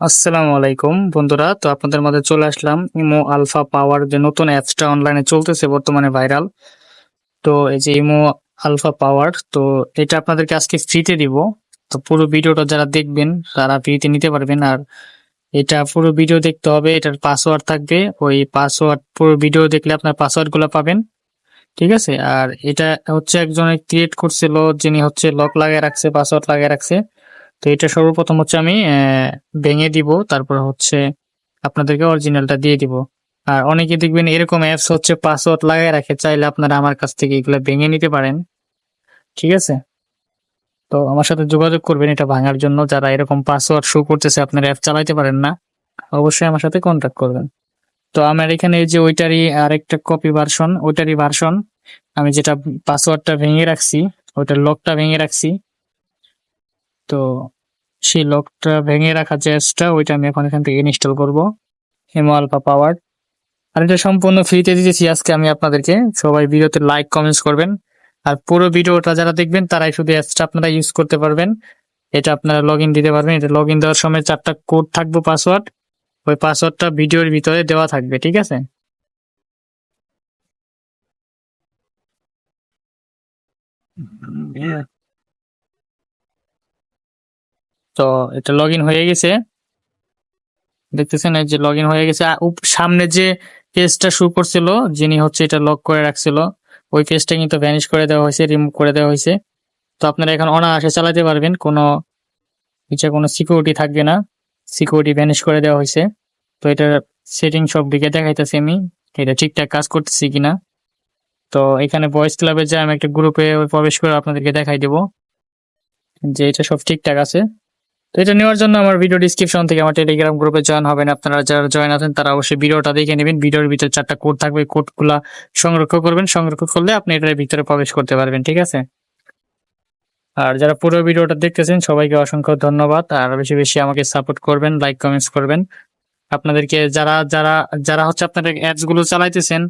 আসসালামু আলাইকুম বন্ধুরা, তো আপনাদের মাঝে চলে আসলাম ইমো আলফা পাওয়ার যে নতুন অ্যাপসটা অনলাইনে চলতেছে বর্তমানে ভাইরাল। তো এই যে ইমো আলফা পাওয়ার, তো এটা আপনাদেরকে আজকে ফ্রিতে দিব। তো পুরো ভিডিওটা যারা দেখবেন, তারা ফ্রিতে নিতে পারবেন। আর এটা পুরো ভিডিও দেখতে হবে, এটার পাসওয়ার্ড থাকবে। ওই পাসওয়ার্ড পুরো ভিডিও দেখলে আপনার পাসওয়ার্ডগুলো পাবেন। ঠিক আছে? আর এটা হচ্ছে একজনে ক্রিয়েট করছিল, যিনি হচ্ছে লক লাগিয়ে রাখছে পাসওয়ার্ড লাগিয়ে রাখছে। তো এটা সর্বপ্রথম হচ্ছে আমি ভেঙে দিব, তারপর হচ্ছে আপনাদেরকে অরিজিনালটা দিয়ে দিব। আর অনেকে দেখবেন এরকম অ্যাপস হচ্ছে পাসওয়ার্ড লাগাই রাখে, চাইলে আপনারা আমার কাছ থেকে এগুলো ভেঙে নিতে পারেন। ঠিক আছে? তো আমার সাথে যোগাযোগ করবেন এটা ভাঙার জন্য, যারা এরকম পাসওয়ার্ড শো করতেছে, আপনারা অ্যাপ চালাইতে পারেন না, অবশ্যই আমার সাথে কন্ট্যাক্ট করবেন। তো আমার এখানে এই যে ওইটারই আরেকটা কপি ভার্সন ওইটারই ভার্সন আমি যেটা পাসওয়ার্ডটা ভেঙে রাখছি, ওইটার লকটা ভেঙে রাখছি তো সেই লকটা ভেঙে রাখা অ্যাপসটা ওইটা আমি এখন এখান থেকে ইনস্টল করব হেমো আলফা পাওয়ার আর এটা সম্পূর্ণ ফ্রিতে দিতেছি আজকে আমি আপনাদেরকে। সবাই ভিডিওতে লাইক কমেন্টস করবেন। আর পুরো ভিডিওটা যারা দেখবেন, তারাই শুধু অ্যাপসটা আপনারা ইউজ করতে পারবেন। এটা আপনারা লগ দিতে পারবেন। এটা লগ দেওয়ার সময় চারটা কোড থাকবে পাসওয়ার্ড ওই পাসওয়ার্ডটা ভিডিওর ভিতরে দেওয়া থাকবে, ঠিক আছে? তো এটা লগ হয়ে গেছে। দেখতেছেন এই যে লগ হয়ে গেছে। সামনে যে পেজটা শুরু করছিল, যিনি হচ্ছে এটা লক করে রাখছিল, ওই পেজটা কিন্তু ভ্যানিশ করে দেওয়া হয়েছে রিমুভ করে দেওয়া হয়েছে। তো আপনারা এখন অনায়াসে চালাতে পারবেন, কোনো নিচে কোনো সিকিউরিটি থাকবে না। সিকিউরিটি ভ্যানিশ করে দেওয়া হয়েছে। তো এটার সেটিং সব দিকে দেখাইতেছি আমি এটা ঠিকঠাক কাজ করতেছি কিনা। তো এখানে ভয়েস ক্লাবে যে আমি একটা গ্রুপে প্রবেশ করে আপনাদেরকে দেখাই দেবো, যে এটা সব ঠিকঠাক আছে। তো এটা নেওয়ার জন্য আমার ভিডিও ডিসক্রিপশন থেকে আমার টেলিগ্রাম গ্রুপে জয়েন হবেন। আপনারা যারা জয়েন আছেন, তারা অবশ্যই ভিডিওটা দেখে নেবেন। ভিডিওর ভিতরে চারটা কোড থাকবে কোডগুলা সংরক্ষণ করবেন। সংরক্ষণ করলে আপনি এটার ভিতরে প্রবেশ করতে পারবেন, ঠিক আছে? আর যারা পুরো ভিডিওটা দেখতেছেন, সবাইকে অসংখ্য ধন্যবাদ। আর বেশি বেশি আমাকে সাপোর্ট করবেন লাইক কমেন্টস করবেন। আপনাদেরকে যারা যারা যারা হচ্ছে আপনাদের অ্যাডসগুলো চালাইতেছেন